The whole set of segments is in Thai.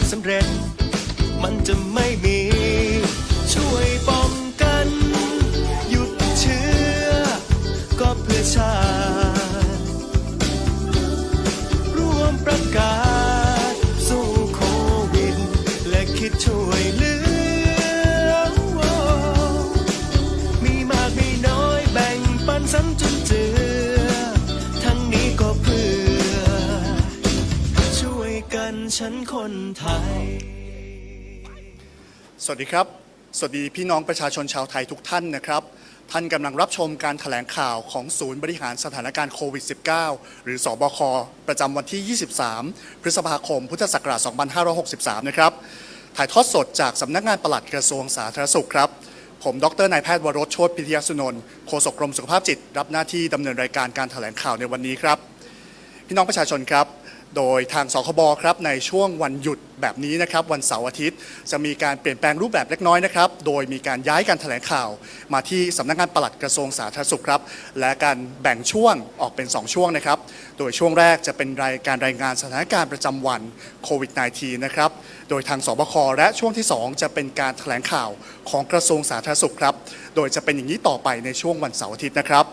ความสำเร็จ วัสดีครับ สวัสดีพี่น้องประชาชนชาวไทยทุกท่านนะครับ ท่านกำลังรับชมการถแถลงข่าวของศูนย์บริหารสถานการณ์โควิด -19 หรือสอบค ประจำวันที่ 23 พฤษภาคม พุทธศักราช 2563 นะครับ ถ่ายทอดสดจากสำนักงานปลัดกระทรวงสาธารณสุขครับ ผมดรนายแพทย์วรสโชติพิทยสุนนท์โฆษกกรมสุขภาพจิต รับหน้าที่ดำเนินรายการการถแถลงข่าวในวันนี้ครับ พี่น้องประชาชนครับ โดยทางสคบครับในช่วงวันหยุดแบบนี้นะครับวันเสาร์อาทิตย์ จะมีการเปลี่ยนแปลงรูปแบบเล็กน้อยนะครับโดยมีการย้ายการแถลงข่าว มาที่สำนักงานปลัดกระทรวงสาธารณสุขครับและการแบ่งช่วงออกเป็น 2 ช่วงนะครับโดยช่วงแรกจะเป็นรายการรายงานสถานการณ์ประจำวันโควิด -19 นะครับโดยทางสบคและช่วงที่ 2 จะเป็นการแถลงข่าวของกระทรวงสาธารณสุขครับโดยจะเป็นอย่างนี้ต่อไปในช่วงวันเสาร์อาทิตย์นะครับ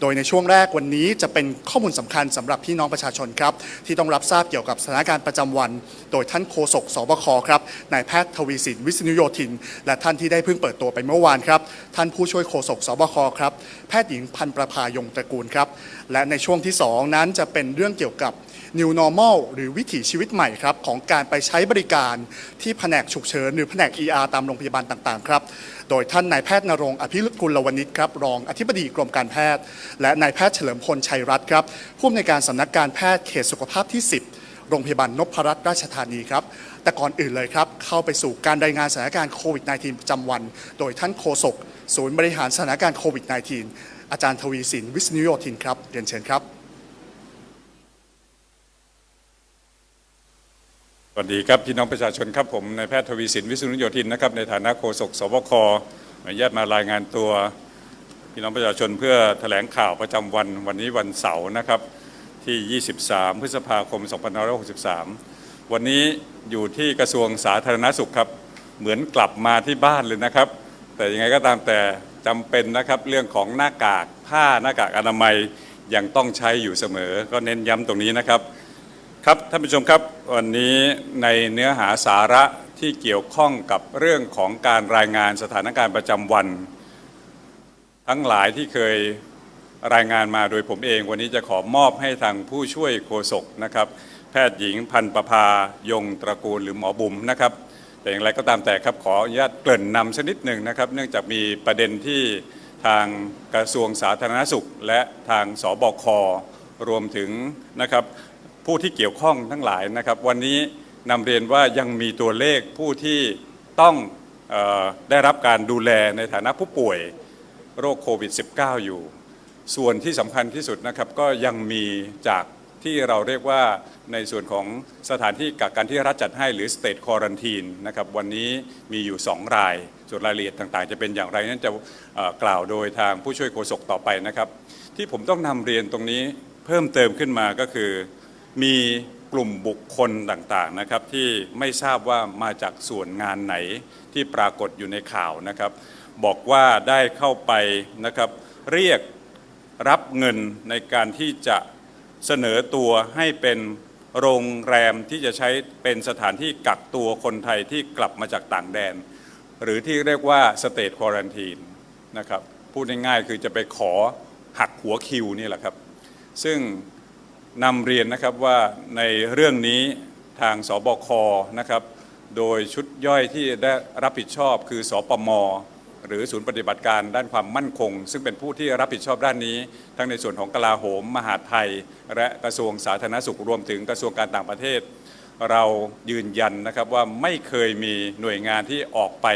โดยในช่วงแรกวันนี้จะเป็นข้อมูลสำคัญสำหรับพี่น้องประชาชนครับ ที่ต้องรับทราบเกี่ยวกับสถานการณ์ประจำวัน โดยท่านโฆษกสบคครับนายแพทย์ทวีสินวิษณุโยธิน และท่านที่ได้เพิ่งเปิดตัวไปเมื่อวานครับ ท่านผู้ช่วยโฆษกสบคครับแพทย์หญิงพันประภายงตระกูลครับและในช่วงที่ 2 นั้นจะเป็นเรื่องเกี่ยวกับ New Normal หรือวิถีชีวิตใหม่ครับของการไปใช้บริการที่แผนกฉุกเฉินหรือแผนก ER ตามโรงพยาบาลต่างๆครับโดยท่านนายแพทย์นรงอภิรุกุลวณิชครับรองอธิบดีกรมการแพทย์ และนายแพทย์เฉลิมพลชัยรัตน์ครับผู้อำนวยการสำนักการแพทย์เขตสุขภาพที่ 10โรงพยาบาลนพรัตน์ราชธานีครับ แต่ก่อนอื่นเลยครับ เข้าไปสู่การรายงานสถานการณ์โควิด -19 ประจำวัน โดยท่านโฆษกศูนย์บริหารสถานการณ์โควิด -19 อาจารย์ทวีสินวิษณุโยธินครับ เรียนเชิญครับ สวัสดีครับพี่น้องประชาชนครับผมนายแพทย์ทวีสินวิษณุโยธินนะครับในฐานะโฆษกสบคอนุญาตมารายงานตัวพี่น้องประชาชนเพื่อแถลงข่าวประจำวันวันนี้วันเสาร์นะครับที่ 23 พฤษภาคม 2563 วันนี้อยู่ที่กระทรวงสาธารณสุขครับเหมือนกลับมาที่บ้านเลยนะครับ แต่ยังไงก็ตามแต่จำเป็นนะครับเรื่องของหน้ากากผ้าหน้ากากอนามัยยังต้องใช้อยู่เสมอ ก็เน้นย้ำตรงนี้นะครับ ครับท่านผู้ชมครับวันนี้ในเนื้อหาสาระที่เกี่ยวข้องกับเรื่องของการรายงานสถานการณ์ประจำวัน ทั้งหลายที่เคยรายงานมาโดยผมเอง วันนี้จะขอมอบให้ทางผู้ช่วยโฆษกนะครับ แพทย์หญิงพันประภายงตระกูลหรือหมอบุ๋มนะครับ แต่อย่างไรก็ตามแต่ครับขออนุญาตเกริ่นนำชนิดหนึ่งนะครับ เนื่องจากมีประเด็นที่ทางกระทรวงสาธารณสุข และทางสบครวมถึงนะครับ ผู้ที่เกี่ยวข้องทั้งหลายนะครับ วันนี้นำเรียนว่ายังมีตัวเลขผู้ที่ต้องออได้รับการดูแลในฐานะผู้ป่วยโรคโควิด -19 อยู่ ส่วนที่สำคัญที่สุดนะครับก็ยังมีจากที่เราเรียกว่าในส่วนของสถานที่กักกันที่รัฐจัดให้หรือ state quarantine นะครับวันนี้มีอยู่ 2 ราย ส่วนรายละเอียดต่างๆ จะเป็นอย่างไรนั้นจะกล่าวโดยทางผู้ช่วยโฆษกต่อไปนะครับ ที่ผมต้องนำเรียนตรงนี้เพิ่มเติมขึ้นมาก็คือ มีกลุ่มบุคคลต่างๆนะครับที่ไม่ทราบว่ามาจากส่วนงานไหนที่ปรากฏอยู่ในข่าวนะครับ บอกว่าได้เข้าไปนะครับเรียกรับเงินในการที่จะเสนอตัวให้เป็นโรงแรมที่จะใช้เป็นสถานที่กักตัวคนไทยที่กลับมาจากต่างแดน หรือที่เรียกว่าสเต e ควอรันทีนนะครับพูดง่ายๆคือจะไปขอหักหัวคิวนี่แหละครับ ซึ่ง นำเรียนนะครับว่าในเรื่องนี้ทางสบคนะครับ โดยชุดย่อยที่ได้รับผิดชอบคือสปมหรือศูนย์ปฏิบัติการด้านความมั่นคง ซึ่งเป็นผู้ที่รับผิดชอบด้านนี้ ทั้งในส่วนของกลาโหม มหาไทย และกระทรวงสาธารณสุขรวมถึงกระทรวงการต่างประเทศ เรายืนยันนะครับว่าไม่เคยมีหน่วยงานที่ออกไป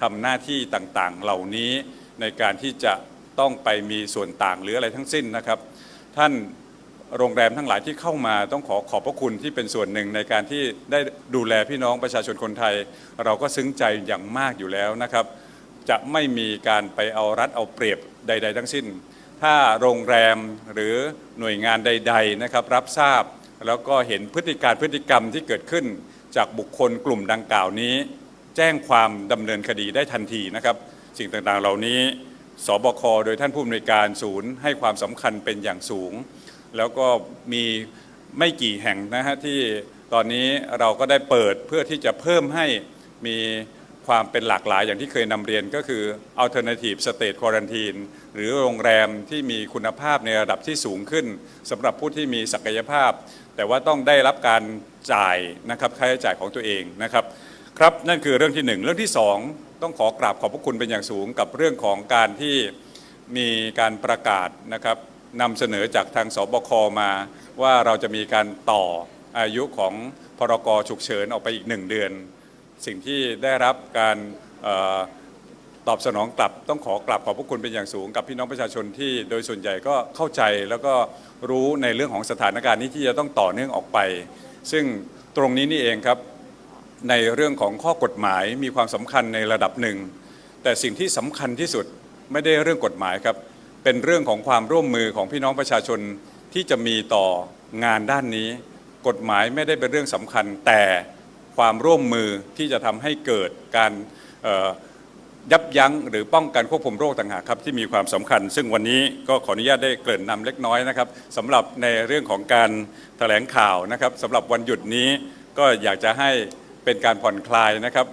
ทำหน้าที่ต่างๆ เหล่านี้ในการที่จะต้องไปมีส่วนต่างหรืออะไรทั้งสิ้นนะครับ ท่าน โรงแรมทั้งหลายที่เข้ามาต้องขอขอบพระคุณที่เป็นส่วนหนึ่งในการที่ได้ดูแลพี่น้องประชาชนคนไทย เราก็ซึ้งใจอย่างมากอยู่แล้วนะครับ จะไม่มีการไปเอารัดเอาเปรียบใด ๆ ทั้งสิ้น ถ้าโรงแรมหรือหน่วยงานใด ๆนะครับ รับทราบแล้วก็เห็นพฤติการพฤติกรรมที่เกิดขึ้น จากบุคคลกลุ่มดังกล่าวนี้ แจ้งความดำเนินคดีได้ทันทีนะครับ สิ่งต่างๆเหล่านี้สบคโดยท่านผู้อำนวยการศูนย์ให้ความสำคัญเป็นอย่างสูง แล้วก็มีไม่กี่แห่งนะฮะที่ตอนนี้เราก็ได้เปิดเพื่อที่จะเพิ่มให้มีความเป็นหลากหลายอย่างที่เคยนำเรียนก็คือ alternative state quarantine หรือโรงแรมที่มีคุณภาพในระดับที่สูงขึ้นสำหรับผู้ที่มีศักยภาพ แต่ว่าต้องได้รับการจ่ายนะครับค่าใช้จ่ายของตัวเองนะครับครับนั่นคือเรื่องที่หนึ่งเรื่องที่สองต้องขอกราบขอบพระคุณเป็นอย่างสูงกับเรื่องของการที่มีการประกาศนะครับ นำเสนอจากทางสบคมา ว่าเราจะมีการต่ออายุของพรกฉุกเฉินออกไปอีกหนึ่งเดือน สิ่งที่ได้รับการออตอบสนองกลับต้องขอกราบขอบพระคุณเป็นอย่างสูงกับพี่น้องประชาชนที่โดยส่วนใหญ่ก็เข้าใจแล้วก็รู้ในเรื่องของสถานการณ์นี้ที่จะต้องต่อเนื่องออกไป ซึ่งตรงนี้นี่เองครับในเรื่องของข้อกฎหมายมีความสำคัญในระดับหนึ่ง แต่สิ่งที่สำคัญที่สุดไม่ได้เรื่องกฎหมายครับ เป็นเรื่องของความร่วมมือของพี่น้องประชาชนที่จะมีต่องานด้านนี้ กฎหมายไม่ได้เป็นเรื่องสำคัญ แต่ความร่วมมือที่จะทำให้เกิดการยับยั้งหรือป้องกันควบคุมโรคต่างหากครับที่มีความสำคัญ ซึ่งวันนี้ก็ขออนุญาตได้เกริ่นนำเล็กน้อยนะครับสำหรับในเรื่องของการแถลงข่าวนะครับสำหรับวันหยุดนี้ก็อยากจะให้เป็นการผ่อนคลายนะครับ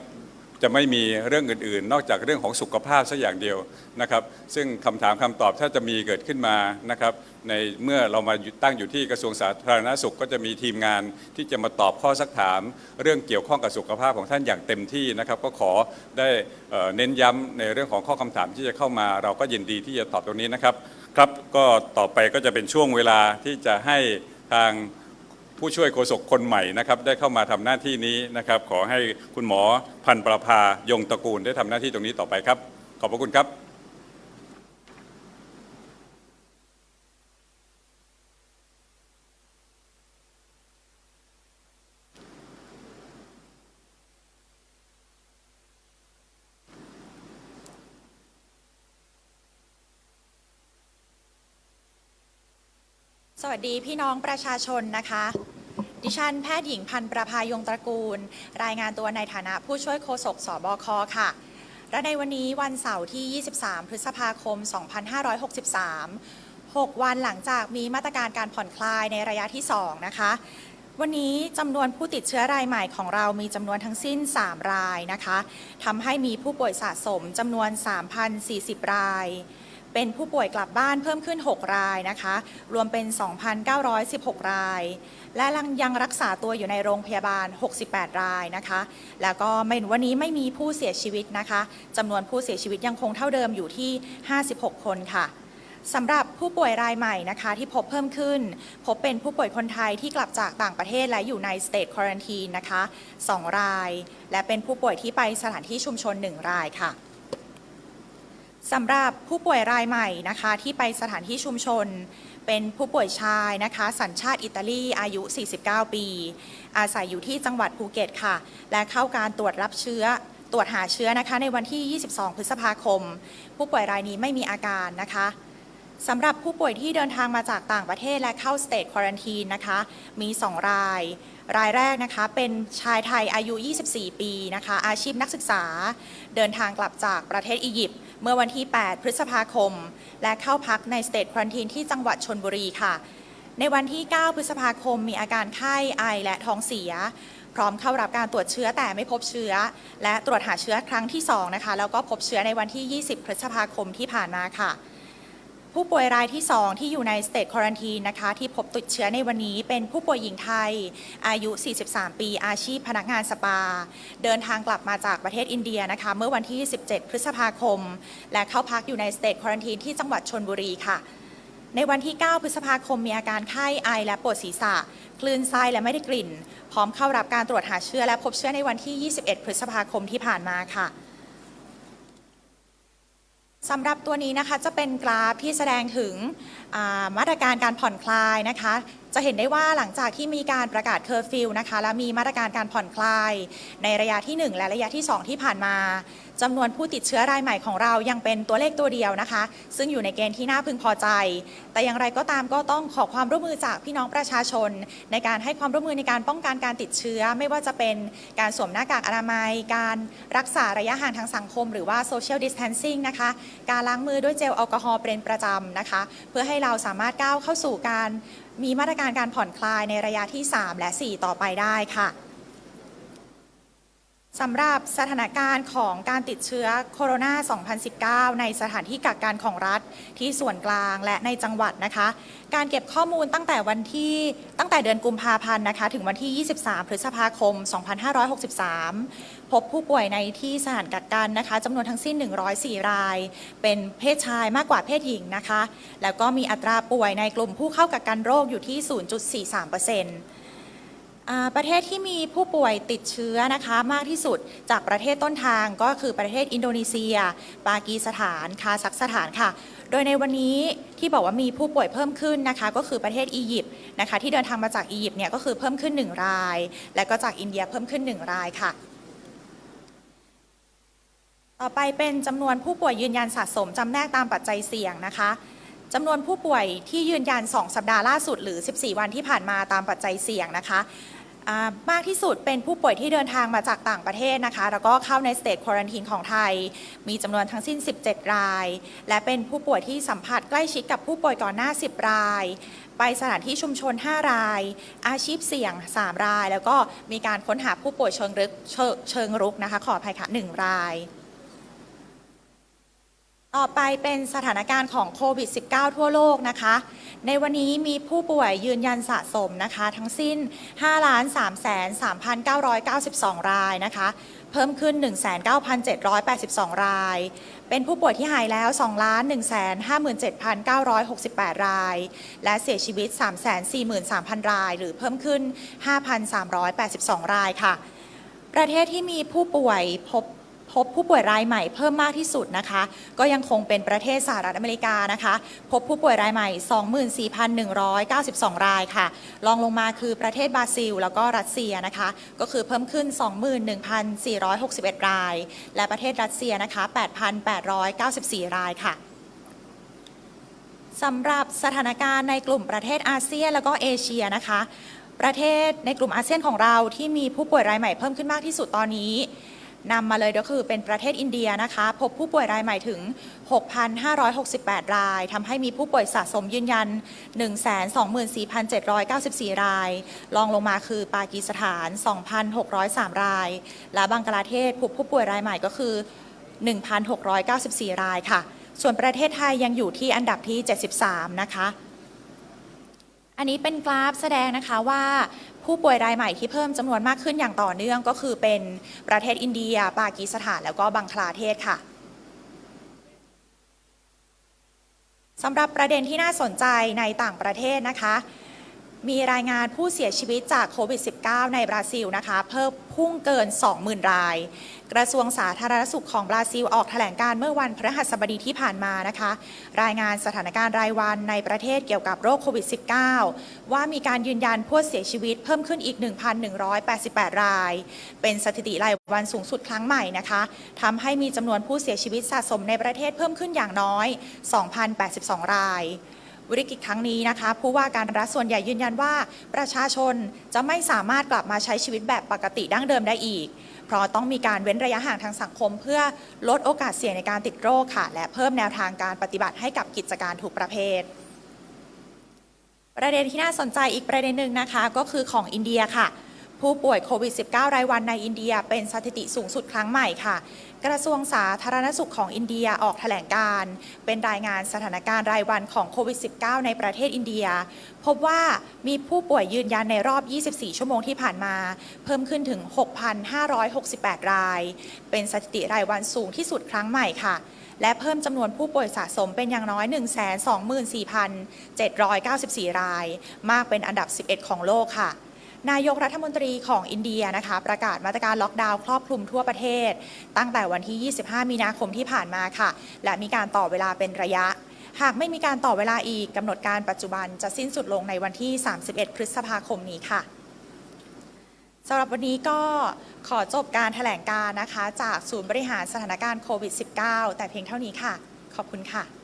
จะไม่มีเรื่องอื่นๆ นอกจากเรื่องของสุขภาพสักอย่างเดียวนะครับ ซึ่งคำถามคำตอบถ้าจะมีเกิดขึ้นมานะครับ ในเมื่อเรามาตั้งอยู่ที่กระทรวงสาธารณสุขก็จะมีทีมงานที่จะมาตอบข้อสักถาม เรื่องเกี่ยวข้องกับสุขภาพของท่านอย่างเต็มที่นะครับ ก็ขอได้เอ่อเน้นย้ำในเรื่องของข้อคำถามที่จะเข้ามา เราก็ยินดีที่จะตอบตรงนี้นะครับครับก็ต่อไปก็จะเป็นช่วงเวลาที่จะให้ทาง ผู้ช่วยโฆษกคนใหม่นะครับได้เข้ามาทำหน้าที่นี้นะครับ ขอให้คุณหมอพันประภายงตระกูลได้ทำหน้าที่ตรงนี้ต่อไปครับ ขอบพระคุณครับ สวัสดีพี่น้องประชาชนนะคะ ดิฉันแพทย์หญิงพันธ์ประภายงตระกูล รายงานตัวในฐานะผู้ช่วยโฆษกสบคค่ะ และในวันนี้วันเสาร์ที่ 23 พฤษภาคม 2563 6 วันหลังจากมีมาตรการการผ่อนคลายในระยะที่ 2 นะคะ วันนี้จำนวนผู้ติดเชื้อรายใหม่ของเรามีจำนวนทั้งสิ้น 3 รายนะคะทำให้มีผู้ป่วยสะสมจำนวน 3,040 ราย เป็นผู้ป่วยกลับบ้านเพิ่มขึ้น 6 รายนะคะ รวมเป็น 2,916 ราย และยังรักษาตัวอยู่ในโรงพยาบาล 68 รายนะคะ แล้วก็ไม่วันนี้ไม่มีผู้เสียชีวิตนะคะจำนวนผู้เสียชีวิตยังคงเท่าเดิมอยู่ที่ 56 คนค่ะสำหรับผู้ป่วยรายใหม่นะคะที่พบเพิ่มขึ้น พบเป็นผู้ป่วยคนไทยที่กลับจากต่างประเทศและอยู่ใน State Quarantine นะคะ 2 ราย และเป็นผู้ป่วยที่ไปสถานที่ชุมชน 1 รายค่ะ สำหรับผู้ป่วยรายใหม่นะคะที่ไปสถานที่ชุมชน เป็นผู้ป่วยชายนะคะ สัญชาติอิตาลีอายุ 49 ปี อาศัยอยู่ที่จังหวัดภูเก็ตค่ะ และเข้าการตรวจรับเชื้อตรวจหาเชื้อนะคะ ในวันที่ 22 พฤษภาคม ผู้ป่วยรายนี้ไม่มีอาการนะคะสำหรับผู้ป่วยที่เดินทางมาจากต่างประเทศและเข้า State Quarantine นะคะ มี 2 ราย รายแรกนะคะเป็นชายไทยอายุ 24 ปีนะคะอาชีพนักศึกษา เดินทางกลับจากประเทศอียิปต์เมื่อวันที่ 8 พฤษภาคม และเข้าพักใน State Quarantine ที่จังหวัดชนบุรีค่ะ ในวันที่ 9 พฤษภาคมมีอาการไข้ไอและท้องเสีย พร้อมเข้ารับการตรวจเชื้อแต่ไม่พบเชื้อ และตรวจหาเชื้อครั้งที่ 2 นะคะ แล้วก็พบเชื้อในวันที่ 20 พฤษภาคมที่ผ่านมาค่ะ ผู้ป่วยรายที่ 2 ที่อยู่ในสเต e คว a นทีนะคะที่พบติดเชื้อในวันนี้เป็นผู้ป่วยหญิงไทย อายุ 43 ปีอาชีพพนักงานสปา เดินทางกลับมาจากประเทศอินเดียนะคะเมื่อวันที่ 17 พฤษภาคม และเข้าพักอยู่ในสเต e คว a นทีที่จังหวัดชนบุรีค่ะ ในวันที่ 9 พฤษภาคมมีอาการไข้ไอและปวดศีรษะ คลื่นไส้และไม่ได้กลิ่น พร้อมเข้ารับการตรวจหาเชื้อและพบเชื้อในวันที่ 21 พฤษภาคมที่ผ่านมาค่ะ สำหรับตัวนี้นะคะจะเป็นกราฟที่แสดงถึงมาตรการการผ่อนคลายนะคะ จะเห็นได้ว่าหลังจากที่มีการประกาศเคอร์ฟิวนะคะและมีมาตรการการผ่อนคลาย ในระยะที่ 1 และระยะที่ 2 ที่ผ่านมาจำนวนผู้ติดเชื้อรายใหม่ของเรายังเป็นตัวเลขตัวเดียวนะคะ ซึ่งอยู่ในเกณฑ์ที่น่าพึงพอใจ แต่อย่างไรก็ตามก็ต้องขอความร่วมมือจากพี่น้องประชาชน ในการให้ความร่วมมือในการป้องกันการติดเชื้อ ไม่ว่าจะเป็นการสวมหน้ากากอนามัย การรักษาระยะห่างทางสังคม หรือว่า social distancing นะคะการล้างมือด้วยเจลแอลกอฮอล์เป็นประจำนะคะ เพื่อให้เราสามารถก้าวเข้าสู่การ มีมาตรการการผ่อนคลายในระยะที่ 3 และ 4 ต่อไปได้ค่ะ สำหรับสถานการณ์ของการติดเชื้อโคโรนา 2019 ในสถานที่กักกันของรัฐที่ส่วนกลางและในจังหวัดนะคะ การเก็บข้อมูลตั้งแต่วันที่ตั้งแต่เดือนกุมภาพันธ์นะคะ ถึงวันที่ 23 พฤษภาคม 2563 พบผู้ป่วยในที่สถานกักกันนะคะจำนวนทั้งสิ้น 104 ราย เป็นเพศชายมากกว่าเพศหญิงนะคะ แล้วก็มีอัตราป่วยในกลุ่มผู้เข้ากักกันโรคอยู่ที่ 0.43% อ่าประเทศที่มีผู้ป่วยติดเชื้อนะคะมากที่สุดจากประเทศต้นทางก็คือประเทศอินโดนีเซีย ปากีสถานคาซัคสถานค่ะ โดยในวันนี้ที่บอกว่ามีผู้ป่วยเพิ่มขึ้นนะคะ ก็คือประเทศอียิปต์นะคะ ที่เดินทางมาจากอียิปต์เนี่ยก็คือเพิ่มขึ้น 1 ราย และก็จากอินเดียเพิ่มขึ้น 1 รายค่ะต่อไปเป็นจำนวนผู้ป่วยยืนยันสะสมจำแนกตามปัจจัยเสี่ยงนะคะจำนวนผู้ป่วยที่ยืนยัน 2 สัปดาห์ล่าสุดหรือ 14 วันที่ผ่านมาตามปัจจัยเสี่ยงนะคะ อ่ามากที่สุดเป็นผู้ป่วยที่เดินทางมาจากต่างประเทศนะคะ แล้วก็เข้าในสเตจควอรันทีนของไทย มีจำนวนทั้งสิ้น 17 ราย และเป็นผู้ป่วยที่สัมผัสใกล้ชิดกับผู้ป่วยก่อนหน้า 10 ราย ไปสถานที่ชุมชน 5 ราย อาชีพเสี่ยง 3 ราย แล้วก็มีการค้นหาผู้ป่วยเชิงรุกเชิงเชิงรุกนะคะ ขออภัยค่ะ 1 ราย ต่อไปเป็นสถานการณ์ของโควิด -19 ทั่วโลกนะคะ ในวันนี้มีผู้ป่วยยืนยันสะสมนะคะ ทั้งสิ้น 5 3 3 992 รายนะคะ เพิ่มขึ้น 19,782 ราย เป็นผู้ป่วยที่หายแล้ว 2 1 57,968 ราย และเสียชีวิต 343,000 ราย หรือเพิ่มขึ้น 5,382 รายค่ะ ประเทศที่มีผู้ป่วยพบ พบผู้ป่วยรายใหม่เพิ่มมากที่สุดนะคะ ก็ยังคงเป็นประเทศสหรัฐอเมริกานะคะ พบผู้ป่วยรายใหม่ 24,192 รายค่ะรองลงมาคือประเทศบราซิล แล้วก็รัสเซียนะคะ ก็คือเพิ่มขึ้น 21,461 ราย และประเทศรัสเซียนะคะ 8,894 รายค่ะสำหรับสถานการณ์ในกลุ่มประเทศอาเซียนแล้วก็เอเชียนะคะ ประเทศในกลุ่มอาเซียนของเราที่มีผู้ป่วยรายใหม่เพิ่มขึ้นมากที่สุดตอนนี้ นำมาเลยก็คือเป็นประเทศอินเดียนะคะ พบผู้ป่วยรายใหม่ถึง 6,568 รายทำให้มีผู้ป่วยสะสมยืนยัน 124,794 ราย รองลงมาคือปากีสถาน 2,603 ราย และบังกลาเทศพบผู้ป่วยรายใหม่ก็คือ 1,694 รายค่ะ ส่วนประเทศไทยยังอยู่ที่อันดับที่ 73 นะคะอันนี้เป็นกราฟแสดงนะคะว่า ผู้ป่วยรายใหม่ที่เพิ่มจำนวนมากขึ้นอย่างต่อเนื่องก็คือเป็นประเทศอินเดีย ปากีสถาน แล้วก็บังคลาเทศค่ะสำหรับประเด็นที่น่าสนใจในต่างประเทศนะคะ มีรายงานผู้เสียชีวิตจากโควิด -19 ในบราซิลนะคะ เพิ่มพุ่งเกิน 20,000 ราย กระทรวงสาธารณสุขของบราซิลออกแถลงการเมื่อวันพฤหัสบดีที่ผ่านมานะคะ รายงานสถานการณ์รายวันในประเทศเกี่ยวกับโรคโควิด -19 ว่ามีการยืนยันผู้เสียชีวิตเพิ่มขึ้นอีก 1,188 ราย เป็นสถิติรายวันสูงสุดครั้งใหม่นะคะทำให้มีจำนวนผู้เสียชีวิตสะสมในประเทศเพิ่มขึ้นอย่างน้อย 2,082 รายวิกฤตครั้งนี้นะคะ ผู้ว่าการรัฐส่วนใหญ่ยืนยันว่า ประชาชนจะไม่สามารถกลับมาใช้ชีวิตแบบปกติดั้งเดิมได้อีก เพราะต้องมีการเว้นระยะห่างทางสังคม เพื่อลดโอกาสเสี่ยงในการติดโรคค่ะ และเพิ่มแนวทางการปฏิบัติให้กับกิจการทุกประเภทประเด็นที่น่าสนใจอีกประเด็นหนึ่งนะคะ ก็คือของอินเดียค่ะ ผู้ป่วยโควิด -19 รายวันในอินเดียเป็นสถิติสูงสุดครั้งใหม่ค่ะ กระทรวงสาธารณสุขของอินเดียออกแถลงการ เป็นรายงานสถานการณ์รายวันของโควิด -19 ในประเทศอินเดีย พบว่ามีผู้ป่วยยืนยันในรอบ 24 ชั่วโมงที่ผ่านมา เพิ่มขึ้นถึง 6,568 ราย เป็นสถิติรายวันสูงที่สุดครั้งใหม่ค่ะ และเพิ่มจำนวนผู้ป่วยสะสมเป็นอย่างน้อย 124,794 ราย มากเป็นอันดับ 11 ของโลกค่ะ นายกรัฐมนตรีของอินเดียนะคะ ประกาศมาตรการล็อกดาวน์ครอบคลุมทั่วประเทศ ตั้งแต่วันที่ 25 มีนาคมที่ผ่านมาค่ะ และมีการต่อเวลาเป็นระยะ หากไม่มีการต่อเวลาอีกกำหนดการปัจจุบันจะสิ้นสุดลงในวันที่ 31 พฤษภาคมนี้ค่ะสำหรับวันนี้ก็ขอจบการแถลงการนะคะ จากศูนย์บริหารสถานการณ์โควิด -19 แต่เพียงเท่านี้ค่ะ ขอบคุณค่ะ